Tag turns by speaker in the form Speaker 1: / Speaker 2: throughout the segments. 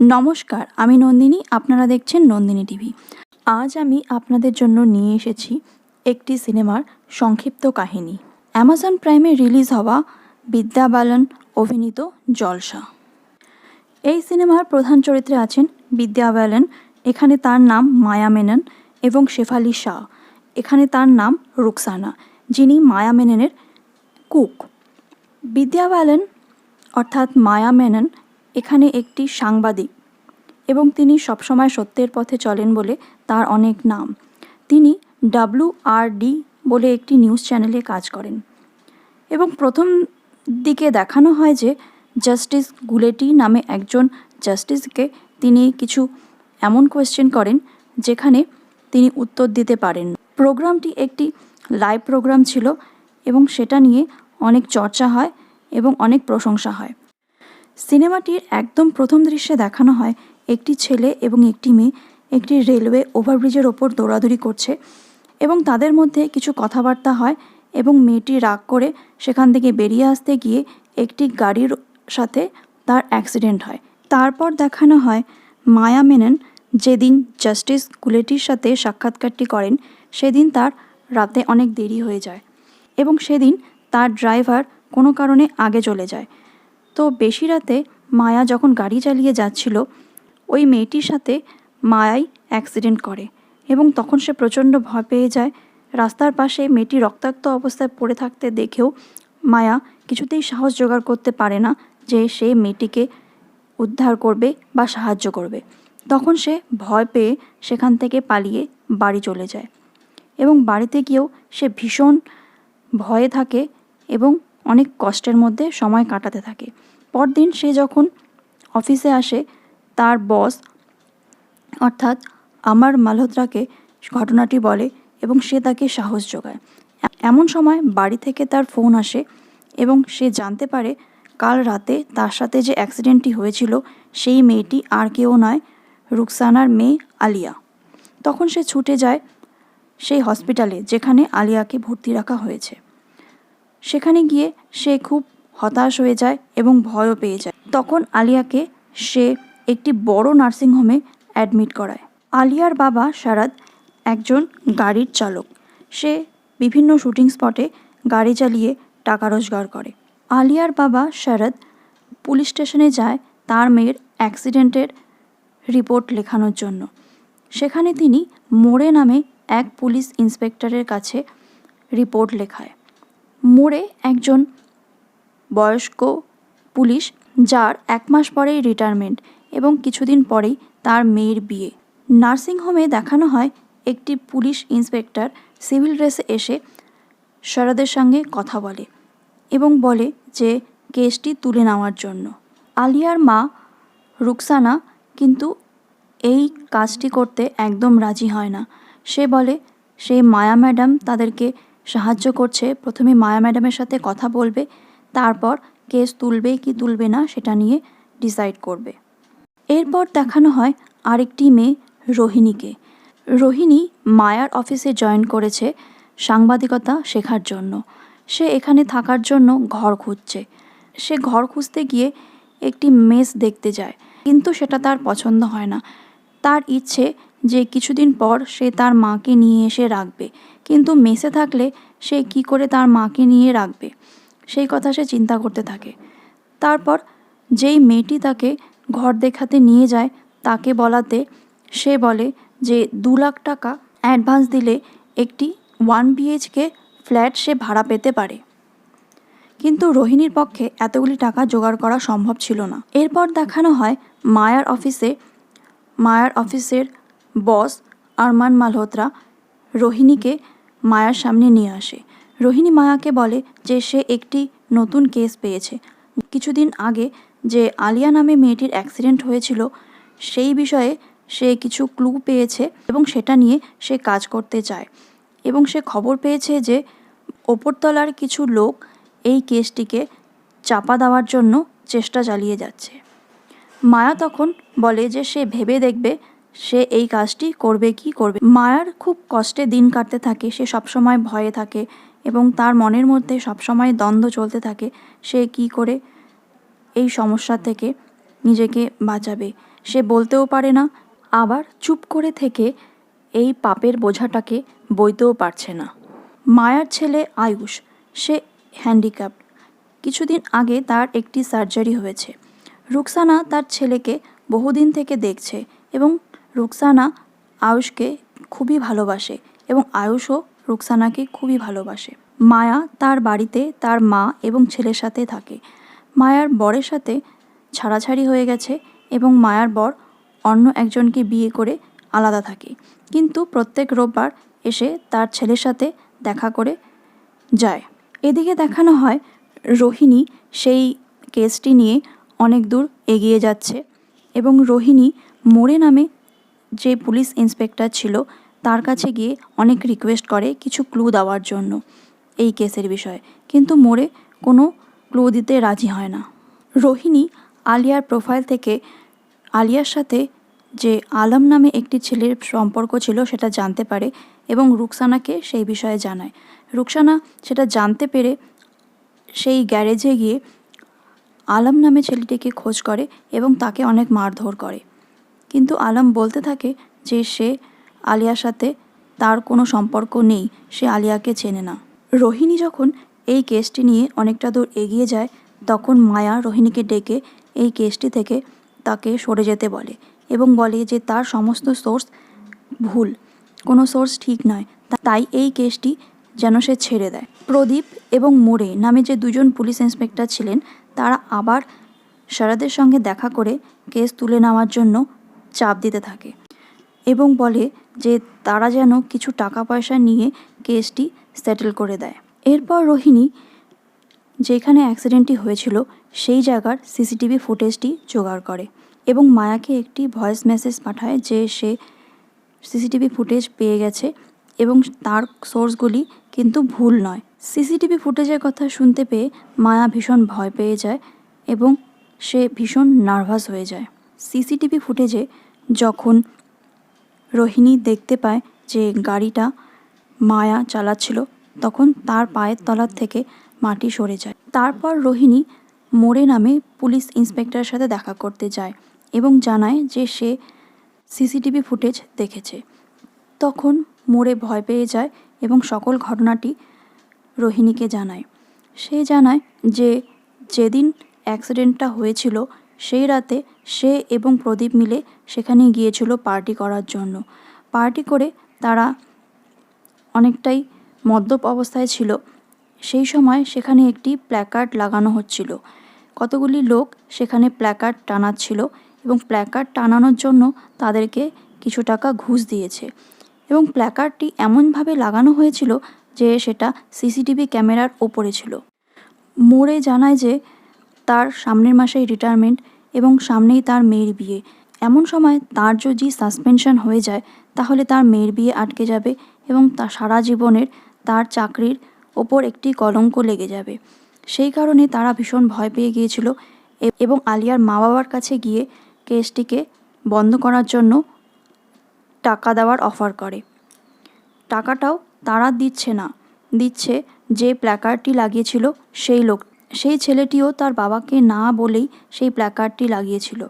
Speaker 1: নমস্কার, আমি নন্দিনী, আপনারা দেখছেন নন্দিনী টিভি। আজ আমি আপনাদের জন্য নিয়ে এসেছি একটি সিনেমার সংক্ষিপ্ত কাহিনী। অ্যামাজন প্রাইমে রিলিজ হওয়া বিদ্যা বালন, অভিনীত জলসা। এই সিনেমার প্রধান চরিত্রে আছেন বিদ্যা বালন, এখানে তার নাম মায়া মেনন এবং শেফালি শাহ। এখানে তার নাম রুকসানা, যিনি মায়া মেননের কুক। বিদ্যা বালন, অর্থাৎ মায়া মেনন এখানে একটি সাংবাদিক এবং তিনি সবসময় সত্যের পথে চলেন বলে তার অনেক নাম। তিনি ডাব্লু আর ডি বলে একটি নিউজ চ্যানেলে কাজ করেন। এবং প্রথম দিকে দেখানো হয় যে জাস্টিস গুলেটি নামে একজন জাস্টিসকে তিনি কিছু এমন কোয়েশ্চেন করেন যেখানে তিনি উত্তর দিতে পারেন। প্রোগ্রামটি একটি লাইভ প্রোগ্রাম ছিল এবং সেটা নিয়ে অনেক চর্চা হয় এবং অনেক প্রশংসা হয়। সিনেমাটির একদম প্রথম দৃশ্যে দেখানো হয় একটি ছেলে এবং একটি মেয়ে একটি রেলওয়ে ওভারব্রিজের ওপর দৌড়াদৌড়ি করছে এবং তাদের মধ্যে কিছু কথাবার্তা হয় এবং মেয়েটি রাগ করে সেখান থেকে বেরিয়ে আসতে গিয়ে একটি গাড়ির সাথে তার অ্যাক্সিডেন্ট হয়। তারপর দেখানো হয় মায়া মেনন যেদিন জাস্টিস গুলেটির সাথে সাক্ষাৎকারটি করেন, সেদিন তার রাতে অনেক দেরি হয়ে যায় এবং সেদিন তার ড্রাইভার কোনো কারণে আগে চলে যায়। তো বেশি রাতে মায়া যখন গাড়ি চালিয়ে যাচ্ছিল, ওই মেয়েটির সাথে মায়াই অ্যাক্সিডেন্ট করে এবং তখন সে প্রচণ্ড ভয় পেয়ে যায়। রাস্তার পাশে মেয়েটি রক্তাক্ত অবস্থায় পড়ে থাকতে দেখেও মায়া কিছুতেই সাহস জোগাড় করতে পারে না যে সে মেয়েটিকে উদ্ধার করবে বা সাহায্য করবে। তখন সে ভয় পেয়ে সেখান থেকে পালিয়ে বাড়ি চলে যায় এবং বাড়িতে গিয়েও সে ভীষণ ভয়ে থাকে এবং অনেক কষ্টের মধ্যে সময় কাটাতে থাকে। পরদিন সে যখন অফিসে আসে, তার বস, অর্থাৎ আমার মালহোত্রাকে ঘটনাটি বলে এবং সে তাকে সাহস যোগায়। এমন সময় বাড়ি থেকে তার ফোন আসে এবং সে জানতে পারে কাল রাতে তার সাথে যে অ্যাক্সিডেন্টটি হয়েছিল সেই মেয়েটি আর কেউ নয়, রুকসানার মেয়ে আলিয়া। তখন সে ছুটে যায় সেই হসপিটালে যেখানে আলিয়াকে ভর্তি রাখা হয়েছে। সেখানে গিয়ে সে খুব হতাশ হয়ে যায় এবং ভয়ও পেয়ে যায়। তখন আলিয়াকে সে একটি বড় নার্সিংহোমে অ্যাডমিট করায়। আলিয়ার বাবা শারাদ একজন গাড়ির চালক। সে বিভিন্ন শুটিং স্পটে গাড়ি চালিয়ে টাকা রোজগার করে। আলিয়ার বাবা শারদ পুলিশ স্টেশনে যায় তার মেয়ের অ্যাক্সিডেন্টের রিপোর্ট লেখানোর জন্য। সেখানে তিনি মোড়ে নামে এক পুলিশ ইন্সপেক্টরের কাছে রিপোর্ট লেখায়। মোড়ে একজন বয়স্ক পুলিশ যার এক মাস পরেই রিটায়ারমেন্ট এবং কিছুদিন পরেই তার মেয়ের বিয়ে। নার্সিংহোমে দেখানো হয় একটি পুলিশ ইন্সপেক্টর সিভিল ড্রেসে এসে শরদের সঙ্গে কথা বলে এবং বলে যে কেসটি তুলে নেওয়ার জন্য। আলিয়ার মা রুকসানা কিন্তু এই কাজটি করতে একদম রাজি হয় না। সে বলে, সে মায়া ম্যাডাম তাদেরকে সাহায্য করছে। প্রথমে মায়া ম্যাডামের সাথে কথা বলবে, তারপর কেস তুলবে কি তুলবে না সেটা নিয়ে ডিসাইড করবে। এরপর দেখানো হয় আরেকটি মেয়ে রোহিণীকে। রোহিণী মায়ার অফিসে জয়েন করেছে সাংবাদিকতা শেখার জন্য। সে এখানে থাকার জন্য ঘর খুঁজছে। সে ঘর খুঁজতে গিয়ে একটি মেস দেখতে যায়, কিন্তু সেটা তার পছন্দ হয় না। তার ইচ্ছে যে কিছুদিন পর সে তার মাকে নিয়ে এসে রাখবে। কিন্তু মেসে থাকলে সে কি করে তার মাকে নিয়ে রাখবে? সেই কথা সে চিন্তা করতে থাকে। তারপর যেই মেয়েটি তাকে ঘর দেখাতে নিয়ে যায়, তাকে বলাতে সে বলে যে, দু লাখ টাকা অ্যাডভান্স দিলে একটি ওয়ান বিএইচকে ফ্ল্যাট সে ভাড়া পেতে পারে। কিন্তু রোহিণীর পক্ষে এতগুলি টাকা জোগাড় করা সম্ভব ছিল না। এরপর দেখানো হয়, মায়ার অফিসে, মায়ার অফিসের বস আরমান মালহোত্রা রোহিণীকে মায়ার সামনে নিয়ে আসে। রোহিণী মায়াকে বলে যে সে একটি নতুন কেস পেয়েছে। কিছুদিন আগে যে আলিয়া নামে মেয়েটির অ্যাক্সিডেন্ট হয়েছিল, সেই বিষয়ে সে কিছু ক্লু পেয়েছে এবং সেটা নিয়ে সে কাজ করতে চায় এবং সে খবর পেয়েছে যে ওপরতলার কিছু লোক এই কেসটিকে চাপা দেওয়ার জন্য চেষ্টা চালিয়ে যাচ্ছে। মায়া তখন বলে যে সে ভেবে দেখবে সে এই কাজটি করবে কি করবে? মায়ার খুব কষ্টে দিন কাটতে থাকে, সে সবসময় ভয়ে থাকে এবং তার মনের মধ্যে সবসময় দ্বন্দ্ব চলতে থাকে, সে কি করে? এই সমস্যা থেকে নিজেকে বাঁচাবে। সে বলতেও পারে না, আবার চুপ করে থেকে এই পাপের বোঝাটাকে বইতেও পারছে না। মায়ার ছেলে আয়ুষ, সে হ্যান্ডিক্যাপ। কিছুদিন আগে তার একটি সার্জারি হয়েছে। রুকসানা তার ছেলেকে বহুদিন থেকে দেখছে এবং রুকসানা আয়ুষকে খুবই ভালোবাসে এবং আয়ুষও রুকসানাকে খুবই ভালোবাসে। মায়া তার বাড়িতে তার মা এবং ছেলের সাথে থাকে। মায়ার বরের সাথে ছাড়াছাড়ি হয়ে গেছে এবং মায়ার বর অন্য একজনকে বিয়ে করে আলাদা থাকে। কিন্তু প্রত্যেক রোববার এসে তার ছেলের সাথে দেখা করে যায়। এদিকে দেখানো হয় রোহিণী সেই কেসটি নিয়ে অনেক দূর এগিয়ে যাচ্ছে এবং রোহিণী মোড়ে নামে যে পুলিশ ইন্সপেক্টর ছিল, তার কাছে গিয়ে অনেক রিকোয়েস্ট করে কিছু ক্লু দেওয়ার জন্য এই কেসের বিষয়ে। কিন্তু মোড়ে কোনো ক্লু দিতে রাজি হয় না। রোহিণী আলিয়ার প্রোফাইল থেকে আলিয়ার সাথে যে আলম নামে একটি ছেলের সম্পর্ক ছিল সেটা জানতে পারে এবং রুকসানাকে সেই বিষয়ে জানায়। রুকসানা সেটা জানতে পেরে সেই গ্যারেজে গিয়ে আলম নামে ছেলেটিকে খোঁজ করে এবং তাকে অনেক মারধর করে। কিন্তু আলম বলতে থাকে যে সে আলিয়ার সাথে তার কোনো সম্পর্ক নেই, সে আলিয়াকে চেনে না। রোহিণী যখন এই কেসটি নিয়ে অনেকটা দূর এগিয়ে যায়, তখন মায়া রোহিণীকে ডেকে এই কেসটি থেকে তাকে সরে যেতে বলে এবং বলে যে তার সমস্ত সোর্স ভুল, কোনো সোর্স ঠিক নয়। তাই এই কেসটি যেন সে ছেড়ে দেয়। প্রদীপ এবং মোড়ে নামে যে দুজন পুলিশ ইন্সপেক্টর ছিলেন, তারা আবার শরদের সঙ্গে দেখা করে কেস তুলে নেওয়ার জন্য চাপ দিতে থাকে এবং বলে যে তারা যেন কিছু টাকা পয়সা নিয়ে কেসটি সেটেল করে দেয়। এরপর রোহিণী যেখানে অ্যাক্সিডেন্টটি হয়েছিল, সেই জায়গার সিসিটিভি ফুটেজটি জোগাড় করে এবং মায়াকে একটি ভয়েস মেসেজ পাঠায় যে সে সিসিটিভি ফুটেজ পেয়ে গেছে এবং তার সোর্সগুলি কিন্তু ভুল নয়। সিসিটিভি ফুটেজের কথা শুনতে পেয়ে মায়া ভীষণ ভয় পেয়ে যায় এবং সে ভীষণ নার্ভাস হয়ে যায়। সিসিটিভি ফুটেজে যখন রোহিণী দেখতে পায় যে গাড়িটা মায়া চালাচ্ছিল, তখন তার পায়ের তলার থেকে মাটি সরে যায়। তারপর রোহিণী মোড়ে নামে পুলিশ ইন্সপেক্টরের সাথে দেখা করতে যায় এবং জানায় যে সে সিসিটিভি ফুটেজ দেখেছে। তখন মোড়ে ভয় পেয়ে যায় এবং সকল ঘটনাটি রোহিণীকে জানায়। সে জানায় যে যেদিন অ্যাক্সিডেন্টটা হয়েছিল সেই রাতে সে এবং প্রদীপ মিলে সেখানে গিয়েছিল পার্টি করার জন্য। পার্টি করে তারা অনেকটাই মদ্যপ অবস্থায় ছিল। সেই সময় সেখানে একটি প্ল্যাকার্ড লাগানো হচ্ছিল। কতগুলি লোক সেখানে প্ল্যাকার্ড টানাচ্ছিল এবং প্ল্যাকার্ড টানানোর জন্য তাদেরকে কিছু টাকা ঘুষ দিয়েছে। এবং প্ল্যাকার্ডটি এমনভাবে লাগানো হয়েছিল যে সেটা সিসিটিভি ক্যামেরার ওপরে ছিল। মোড়ে জানায় যে তার সামনের মাসেই রিটায়ারমেন্ট এবং সামনেই তার মেয়ের বিয়ে। এমন সময় তার যদি সাসপেনশন হয়ে যায়, তাহলে তার মেয়ের বিয়ে আটকে যাবে এবং তার সারা জীবনের তার চাকরির ওপর একটি কলঙ্ক লেগে যাবে। সেই কারণে তারা ভীষণ ভয় পেয়ে গিয়েছিল এবং আলিয়ার মা বাবার কাছে গিয়ে কেসটিকে বন্ধ করার জন্য টাকা দেওয়ার অফার করে। টাকাটাও তারা দিচ্ছে না। দিচ্ছে যে প্ল্যাকার্ডটি লাগিয়েছিল সেই লোক সেই ছেলেটিও তার বাবাকে না বলেই সেই প্ল্যাকার্ডটি লাগিয়েছিল।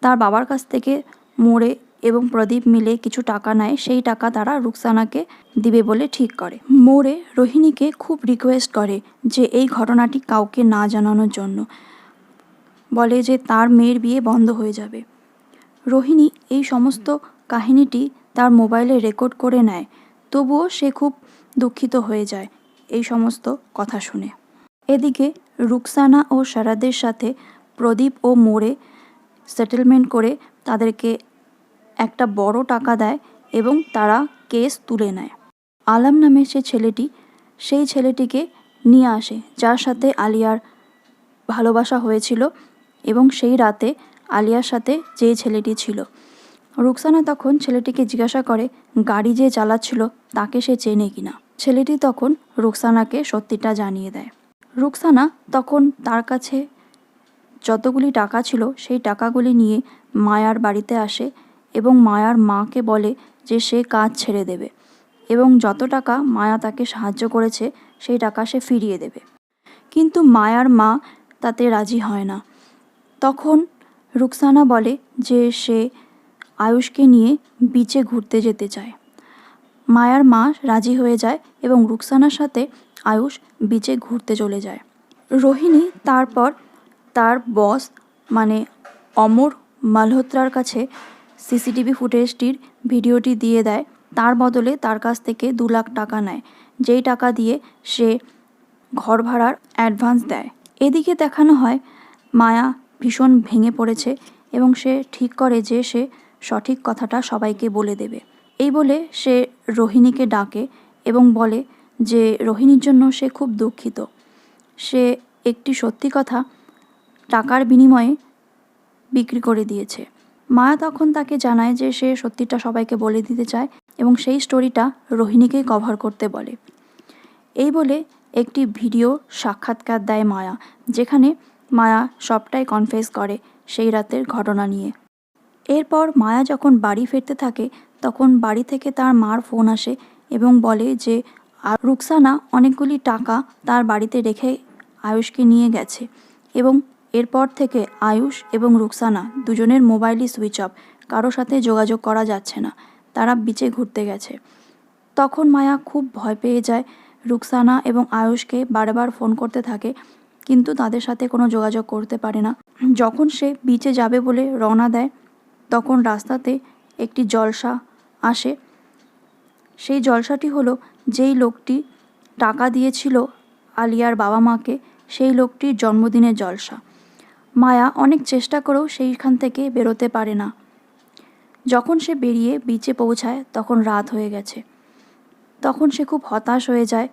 Speaker 1: তার বাবার কাছ থেকে মোড়ে এবং প্রদীপ মিলে কিছু টাকা নেয়, সেই টাকা তারা রুকসানাকে দিবে বলে ঠিক করে। মোড়ে রোহিণীকে খুব রিকোয়েস্ট করে যে এই ঘটনাটি কাউকে না জানানোর জন্য। বলে যে তার মেয়ের বিয়ে বন্ধ হয়ে যাবে। রোহিণী এই সমস্ত কাহিনীটি তার মোবাইলে রেকর্ড করে নেয়, তবুও সে খুব দুঃখিত হয়ে যায় এই সমস্ত কথা শুনে। এদিকে রুকসানা ও সারাদের সাথে প্রদীপ ও মোড়ে সেটেলমেন্ট করে তাদেরকে একটা বড় টাকা দেয় এবং তারা কেস তুলে নেয়। আলাম নামে সে ছেলেটি সেই ছেলেটিকে নিয়ে আসে, যার সাথে আলিয়ার ভালোবাসা হয়েছিল এবং সেই রাতে আলিয়ার সাথে যে ছেলেটি ছিল। রুকসানা তখন ছেলেটিকে জিজ্ঞাসা করে, গাড়ি যে চালাচ্ছিল তাকে সে চেনে কিনা? ছেলেটি তখন রুকসানাকে সত্যিটা জানিয়ে দেয়। রুকসানা তখন তার কাছে যতগুলি টাকা ছিল, সেই টাকাগুলি নিয়ে মায়ার বাড়িতে আসে এবং মায়ার মাকে বলে যে সে কাজ ছেড়ে দেবে এবং যত টাকা মায়া তাকে সাহায্য করেছে, সেই টাকা সে ফিরিয়ে দেবে। কিন্তু মায়ার মা তাতে রাজি হয় না। তখন রুকসানা বলে যে সে আয়ুষকে নিয়ে বিচে ঘুরতে যেতে চায়। মায়ার মা রাজি হয়ে যায় এবং রুকসানার সাথে আয়ুষ বিচে ঘুরতে চলে যায়। রোহিণী তারপর তার বস মানে অমর মালহোত্রার কাছে সিসিটিভি ফুটেজটির ভিডিওটি দিয়ে দেয়। তার বদলে তার কাছ থেকে দু লাখ টাকা নেয়, যেই টাকা দিয়ে সে ঘর ভাড়ার অ্যাডভান্স দেয়। এদিকে দেখানো হয়, মায়া ভীষণ ভেঙে পড়েছে এবং সে ঠিক করে যে সে সঠিক কথাটা সবাইকে বলে দেবে। এই বলে সে রোহিণীকে ডাকে এবং বলে যে রোহিণীর জন্য সে খুব দুঃখিত। সে একটি সত্যি কথা টাকার বিনিময়ে বিক্রি করে দিয়েছে। মায়া তখন তাকে জানায় যে সে সত্যিটা সবাইকে বলে দিতে চায় এবং সেই স্টোরিটা রোহিণীকেই কভার করতে বলে। এই বলে একটি ভিডিও সাক্ষাৎকার দেয় মায়া, যেখানে মায়া সবটাই কনফেস করে সেই রাতের ঘটনা নিয়ে। এরপর মায়া যখন বাড়ি ফিরতে থাকে, তখন বাড়ি থেকে তার মার ফোন আসে এবং বলে যে আ- রুকসানা অনেকগুলি টাকা তার বাড়িতে রেখে আয়ুষকে নিয়ে গেছে এবং এরপর থেকে আয়ুষ এবং রুকসানা দুজনের মোবাইলই সুইচ অফ, কারও সাথে যোগাযোগ করা যাচ্ছে না, তারা বিচে ঘুরতে গেছে। তখন মায়া খুব ভয় পেয়ে যায় রুকসানা এবং আয়ুষকে বারবার ফোন করতে থাকে, কিন্তু তাদের সাথে কোনো যোগাযোগ করতে পারে না। যখন সে বিচে যাবে বলে রওনা দেয়, তখন রাস্তাতে একটি জলসা আসে। সেই জলসাটি হলো যেই লোকটি টাকা দিয়েছিল আলিয়ার বাবা মাকে, সেই লোকটির জন্মদিনের জলসা। মায়া অনেক চেষ্টা করেও সেইখান থেকে বেরোতে পারে না। যখন সে বেরিয়ে বিচে পৌঁছায়, তখন রাত হয়ে গেছে। তখন সে খুব হতাশ হয়ে যায়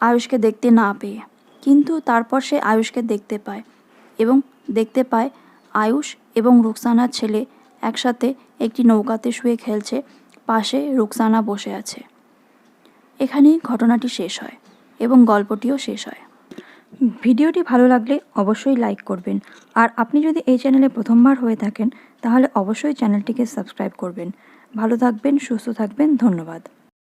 Speaker 1: আয়ুষকে দেখতে না পেয়ে। কিন্তু তারপর সে আয়ুষকে দেখতে পায় এবং দেখতে পায় আয়ুষ এবং রুকসানার ছেলে একসাথে একটি নৌকাতে শুয়ে খেলছে, পাশে রুকসানা বসে আছে। এখানেই ঘটনাটি শেষ হয় এবং গল্পটিও শেষ হয়। ভিডিওটি ভালো লাগলে অবশ্যই লাইক করবেন। আর আপনি যদি এই চ্যানেলে প্রথমবার হয়ে থাকেন, তাহলে অবশ্যই চ্যানেলটিকে সাবস্ক্রাইব করবেন। ভালো থাকবেন, সুস্থ থাকবেন, ধন্যবাদ।